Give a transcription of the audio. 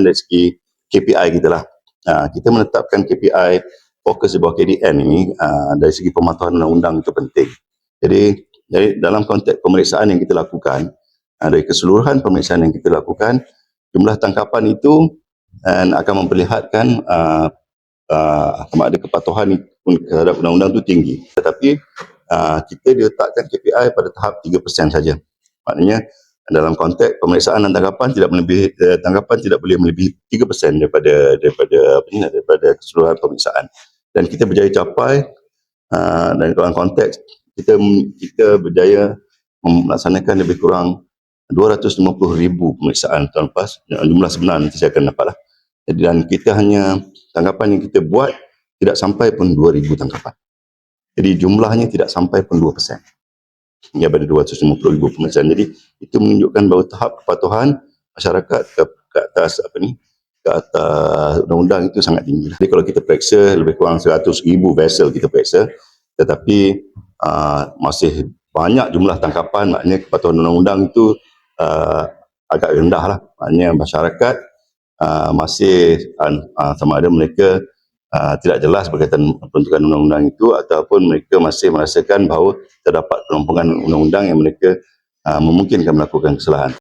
dari segi KPI kita lah. Uh, kita menetapkan KPI fokus di bawah KDN ini uh, dari segi pematuhan undang-undang itu penting. Jadi, jadi dalam konteks pemeriksaan yang kita lakukan, uh, dari keseluruhan pemeriksaan yang kita lakukan, jumlah tangkapan itu uh, akan memperlihatkan uh, uh, ada kepatuhan terhadap undang-undang itu tinggi. Tetapi uh, kita diletakkan KPI pada tahap 3% saja. Maknanya dalam konteks pemeriksaan dan tangkapan tidak melebihi eh, tangkapan tidak boleh melebihi 3% daripada daripada apa ni daripada keseluruhan pemeriksaan. Dan kita berjaya capai uh, dan dalam konteks kita kita berjaya melaksanakan lebih kurang 250 ribu pemeriksaan tahun lepas. Jumlah sebenar nanti saya akan dapat lah dan kita hanya tangkapan yang kita buat tidak sampai pun 2000 tangkapan. Jadi jumlahnya tidak sampai pun 2% hingga pada 250 ribu pemeriksaan. Jadi itu menunjukkan bahawa tahap kepatuhan masyarakat ke, ke atas apa ni ke atas undang-undang itu sangat tinggi. Jadi kalau kita periksa lebih kurang 100 ribu vessel kita periksa tetapi uh, masih banyak jumlah tangkapan maknanya kepatuhan undang-undang itu uh, agak rendah lah. Maknanya masyarakat uh, masih uh, sama ada mereka uh, tidak jelas berkaitan peruntukan undang-undang itu ataupun mereka masih merasakan bahawa terdapat kelompokan undang-undang yang mereka uh, memungkinkan melakukan kesalahan.